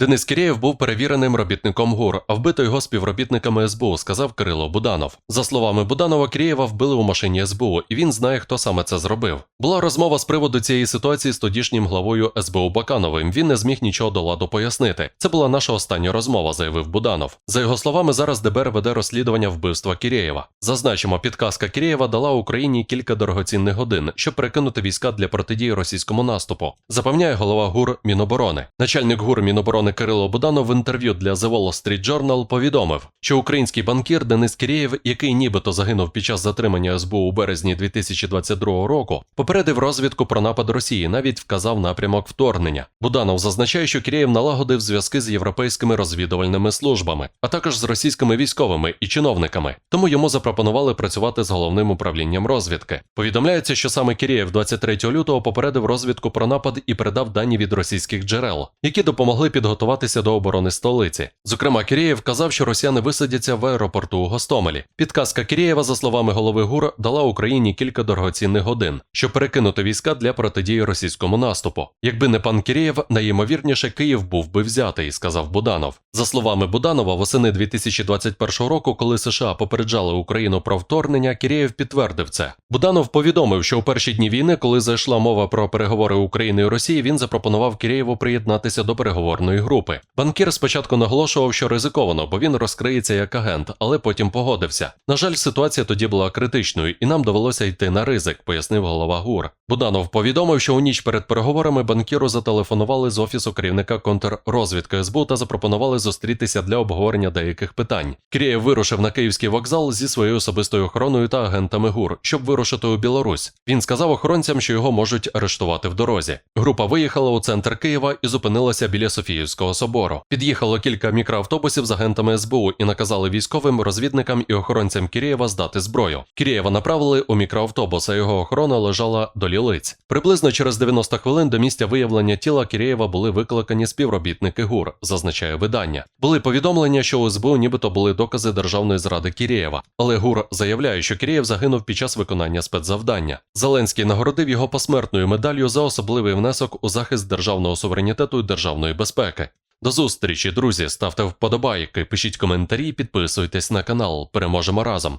Денис Кірєєв був перевіреним робітником ГУР, а вбито його співробітниками СБУ, сказав Кирило Буданов. За словами Буданова, Кірєєва вбили у машині СБУ, і він знає, хто саме це зробив. Була розмова з приводу цієї ситуації з тодішнім главою СБУ Бакановим. Він не зміг нічого до ладу пояснити. Це була наша остання розмова, заявив Буданов. За його словами, зараз ДБР веде розслідування вбивства Кірєєва. Зазначимо, підказка Кірєєва дала Україні кілька дорогоцінних годин, щоб перекинути війська для протидії російському наступу. Запевняє голова ГУР Міноборони. Начальник ГУР Міноборони Кирило Буданов в інтерв'ю для The Wall Street Journal повідомив, що український банкір Денис Кірєєв, який нібито загинув під час затримання СБУ у березні 2022 року, попередив розвідку про напад Росії, навіть вказав напрямок вторгнення. Буданов зазначає, що Кірєєв налагодив зв'язки з європейськими розвідувальними службами, а також з російськими військовими і чиновниками. Тому йому запропонували працювати з головним управлінням розвідки. Повідомляється, що саме Кірєєв 23 лютого попередив розвідку про напад і передав дані від російських джерел, які допомогли підготуватися до оборони столиці. Зокрема, Кірєєв казав, що росіяни висадяться в аеропорту у Гостомелі. Підказка Кірєєва, за словами голови ГУР, дала Україні кілька дорогоцінних годин, щоб перекинути війська для протидії російському наступу. Якби не пан Кірєєв, найімовірніше Київ був би взятий, сказав Буданов. За словами Буданова, восени 2021 року, коли США попереджали Україну про вторгнення, Кірєєв підтвердив це. Буданов повідомив, що у перші дні війни, коли зайшла мова про переговори України і Росії, він запропонував Кірєєву приєднатися до переговорної групи. Банкір спочатку наголошував, що ризиковано, бо він розкриється як агент, але потім погодився. На жаль, ситуація тоді була критичною, і нам довелося йти на ризик, пояснив голова ГУР. Буданов повідомив, що у ніч перед переговорами банкіру зателефонували з офісу керівника контррозвідки СБУ та запропонували зустрітися для обговорення деяких питань. Кірєєв вирушив на київський вокзал зі своєю особистою охороною та агентами ГУР, щоб вирушити у Білорусь. Він сказав охоронцям, що його можуть арештувати в дорозі. Група виїхала у центр Києва і зупинилася біля Софіївського собору. Під'їхало кілька мікроавтобусів з агентами СБУ і наказали військовим, розвідникам і охоронцям Кірєєва здати зброю. Кірєєва направили у мікроавтобус, а його охорона лежала до лілиць. Приблизно через 90 хвилин до місця виявлення тіла Кірєєва були викликані співробітники ГУР, зазначає видання. Були повідомлення, що у СБУ нібито були докази державної зради Кірєєва, але ГУР заявляє, що Кірєєв загинув під час виконання спецзавдання. Зеленський нагородив його посмертною медаллю за особливий внесок у захист державного суверенітету і державної безпеки. До зустрічі, друзі. Ставте вподобайки, пишіть коментарі, підписуйтесь на канал. Переможемо разом.